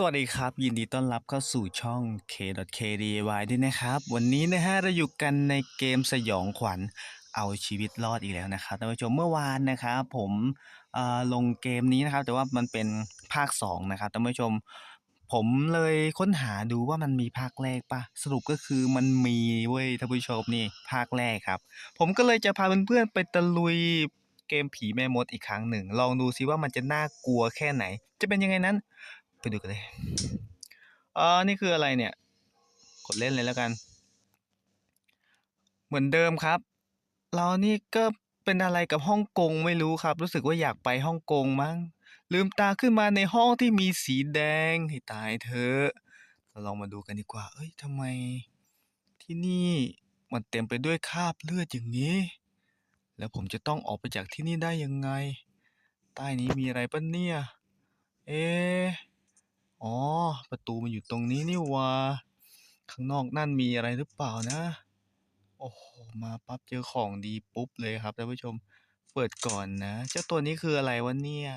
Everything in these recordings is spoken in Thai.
สวัสดีครับ ยินดีต้อนรับเข้าสู่ช่อง K.KDY ด้วยนะครับ วันนี้นะฮะเราอยู่กันในเกมสยองขวัญเอาชีวิตรอดอีกแล้วนะครับท่านผู้ชมเมื่อวานนะครับผมเอ่อลงเกมนี้นะครับ แต่ว่ามันเป็นภาค 2 นะครับท่านผู้ชม ผมเลยค้นหาดูว่ามันมีภาคแรกปะสรุปก็คือมันมีเว้ยท่านผู้ชมนี่ภาคแรกครับ ผมก็เลยจะพาเพื่อนๆไปตะลุยเกมผีแม่มดอีกครั้งหนึ่ง ลองดูซิว่ามันจะน่ากลัวแค่ไหน จะเป็นยังไงนั้น ไปดูกันเลยเออนี่คืออะไรเนี่ย กดเล่นเลยแล้วกัน เหมือนเดิมครับ เรานี่ก็เป็นอะไรกับฮ่องกงไม่รู้ครับ รู้สึกว่าอยากไปฮ่องกงมั้ง ลืมตาขึ้นมาในห้องที่มีสีแดงให้ตายเถอะเราลองมาดูกันดีกว่า เอ้ยทำไม ที่นี่มันเต็มไปด้วยคราบเลือดอย่างนี้ แล้วผมจะต้องออกไปจากที่นี่ได้ยังไง ใต้นี้มีอะไรปะเนี่ย เอ๊ะ อ๋อ ประตูมันอยู่ตรงนี้นี่ว่าข้างนอกนั่นมีอะไรหรือเปล่านะ โอ้โห มาปั๊บเจอของดีปุ๊บเลยครับท่านผู้ชม เปิดก่อนนะ เจ้าตัวนี้คืออะไรวะเนี่ย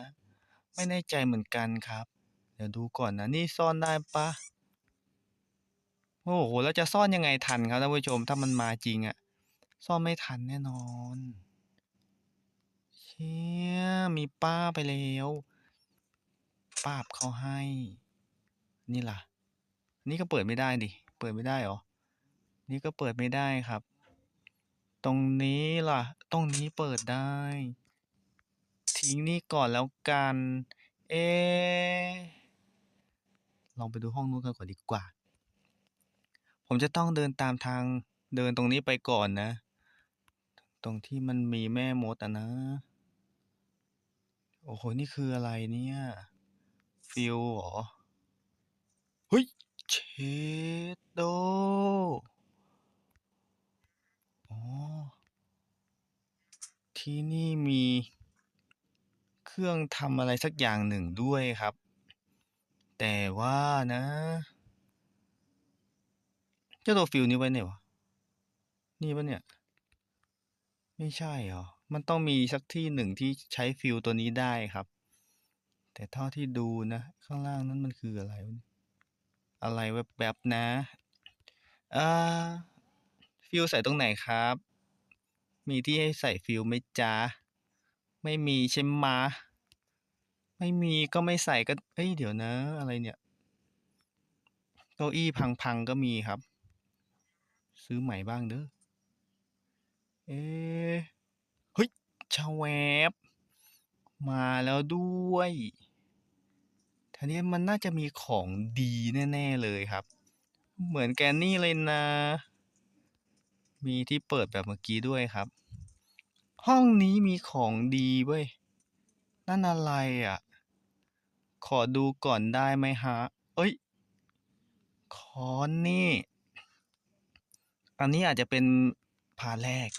ไม่แน่ใจเหมือนกันครับ เดี๋ยวดูก่อนนะ นี่ซ่อนได้ปะ โอ้โห แล้วจะซ่อนยังไงทันครับท่านผู้ชม ถ้ามันมาจริงอะซ่อนไม่ทันแน่นอน เชี่ย มีป้าไปแล้ว ป้าบเขาให้ นี่ล่ะ นี่ก็เปิดไม่ได้ดิ เปิดไม่ได้เหรอ นี่ก็เปิดไม่ได้ครับ ตรงนี้ล่ะ ตรงนี้เปิดได้ ทิ้งนี่ก่อนแล้วกัน เอะลองไปดูห้องนู้นกันก่อนดีกว่า ผมจะต้องเดินตามทางเดินตรงนี้ไปก่อนนะ ตรงที่มันมีแม่มดอะนะ โอ้โห นี่คืออะไรเนี่ย ฟิลเหรอ เฮ้ย เชดโดอ๋อ ที่นี่มีเครื่องทำอะไรสักอย่างหนึ่งด้วยครับ แต่ว่านะเจ้าตัวฟิลนี้ไว้ไหนวะ นี่ปะเนี่ย ไม่ใช่เหรอ มันต้องมีสักที่หนึ่งที่ใช้ฟิลตัวนี้ได้ครับ แต่เท่าที่ดูนะ ข้างล่างนั้นมันคืออะไรวะเนี่ย อะไรแวบๆนะอ่าฟิลใส่ตรงไหนครับ มีที่ให้ใส่ฟิลไหมจ๊ะไม่มีใช่ไหมะไม่มีก็ไม่ใส่ก็เอ้ยเดี๋ยวนะ อะไรเนี่ยเก้าอี้พังๆก็มีครับ ซื้อใหม่บ้างเด้อเอ๊ะเฮ้ยชาแวบ มาแล้วด้วย ทีนี้มันน่าจะมีของดีแน่ ๆ เลยครับ เหมือนแกนนี่เลยนะ มีที่เปิดแบบเมื่อกี้ด้วยครับ ห้องนี้มีของดีเว้ย นั่นอะไรอะ ขอดูก่อนได้ไหมฮะ เอ้ยคอนนี่ อันนี้อาจจะเป็นพาแรก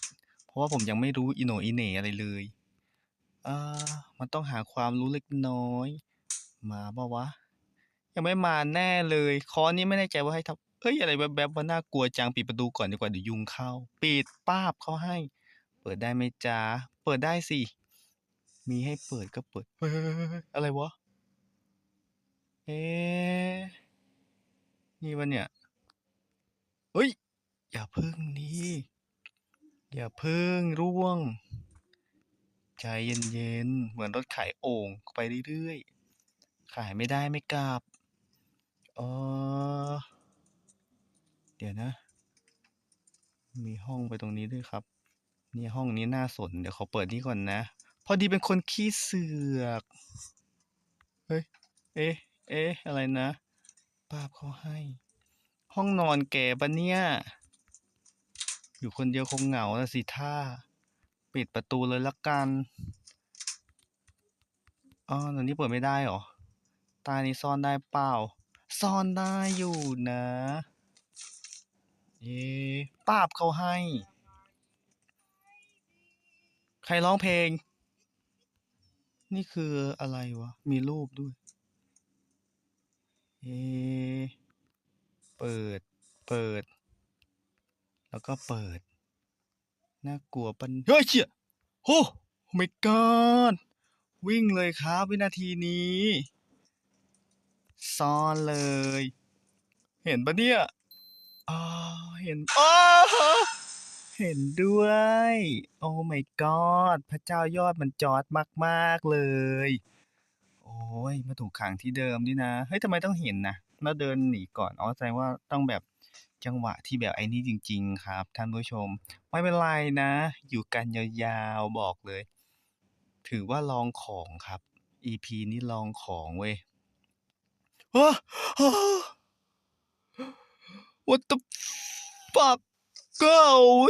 เพราะว่าผมยังไม่รู้อิโนอิเน่อะไรเลย เอ่อมันต้องหาความรู้เล็กน้อย มาปะวะ ยังไม่มาแน่เลยคอนนี้ไม่แน่ใจว่าให้ทำเอ้ยอะไรแวบๆว่าน่ากลัวจังปิดประตูก่อนดีกว่าเดี๋ยวยุงเข้า ปิดป้าบเขาให้ เปิดได้ไหมจ๊ะเปิดได้สิ มีให้เปิดก็เปิดเฮ้ยอะไรวะ เอ๊นี่วะเนี่ยเฮ้ย อย่าพึ่งนี่อย่าพึ่งร่วง ใจเย็นๆ เหมือนรถขโอ่งไปเรื่อยๆ ขายไม่ได้ไม่กลับเออเดี๋ยวนะ มีห้องไปตรงนี้ด้วยครับ นี่ห้องนี้น่าสน เดี๋ยวขอเปิดนี่ก่อนนะ พอดีเป็นคนขี้เสือก เฮ้ย เอ๊ะ เอ๊ะ อะไรนะป้าบเขาให้ ห้องนอนแก่ปะเนี่ย อยู่คนเดียวคงเหงาละสิท่า ปิดประตูเลยละกันอ๋อตอนนี้เปิดไม่ได้หรอ ใตานี้ซ่อนได้เปล่า ซ่อนได้อยู่นะเอ๊ะป้าบเขาให้ ใครร้องเพลง นี่คืออะไรวะ มีรูปด้วย เอะเปิด เปิด แล้วก็เปิด น่ากลัวปัน เฮ้ยเชี่ยโอ้ไม่กอดวิ่งเลยครับวินาทีนี้ ซ่อนเลย เห็นปะเนี่ยอ๋อเห็นอ๋อเห็นด้วย โอ้ my god พระเจ้ายอดมันจอดมาก ๆ เลย โอ้ย มาถูกขังที่เดิมนี่นะ เฮ้ยทำไมต้องเห็นนะแล้วเดินหนีก่อน อ๋อ แสดงว่าต้องแบบจังหวะที่แบบไอ้นี่จริง ๆ ครับ ท่านผู้ชม ไม่เป็นไรนะ อยู่กันยาวๆ บอกเลย ถือว่าลองของครับ EP นี้ลองของเว้ย What the fuck ก็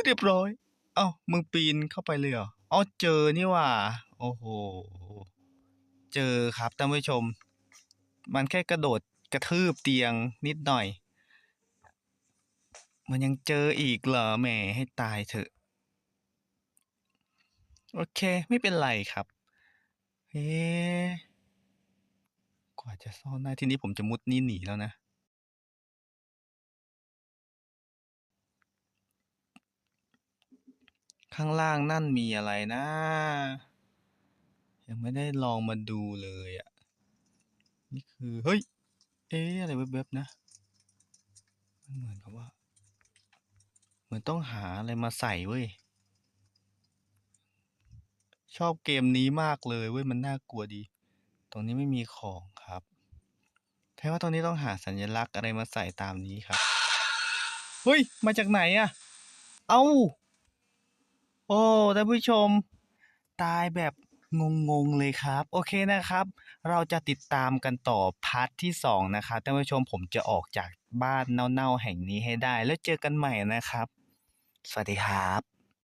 เรียบร้อย เอ้ามึงปีนเข้าไปเลยเหรออ๋อเจอนี่ว่า โอ้โห เจอครับท่านผู้ชม มันแค่กระโดดกระทืบเตียงนิดหน่อย มันยังเจออีกเหรอแหมให้ตายเถอะ โอเค ไม่เป็นไรครับเอ๊ะ กว่าจะซ่อนได้ ทีนี้ผมจะมุดนี่หนีแล้วนะ ข้างล่างนั่นมีอะไรนะ ยังไม่ได้ลองมาดูเลยอะนี่คือ เฮ้ย เอ๊ะ อะไรแวบๆนะ มันเหมือนกับว่า เหมือนต้องหาอะไรมาใส่เว้ยชอบเกมนี้มากเลยเว้ยมันน่ากลัวดี ตรงนี้ไม่มีของครับแค่ว่าตรงนี้ต้องหาสัญลักษณ์อะไรมาใส่ตามนี้ครับ เฮ้ย มาจากไหนอะเอ้า โอ้ ท่านผู้ชม ตายแบบงงๆเลยครับ โอเคนะครับ เราจะติดตามกันต่อพาร์ทที่สองนะครับท่านผู้ชมผมจะออกจากบ้านเน่าๆแห่งนี้ให้ได้ แล้วเจอกันใหม่นะครับ สวัสดีครับ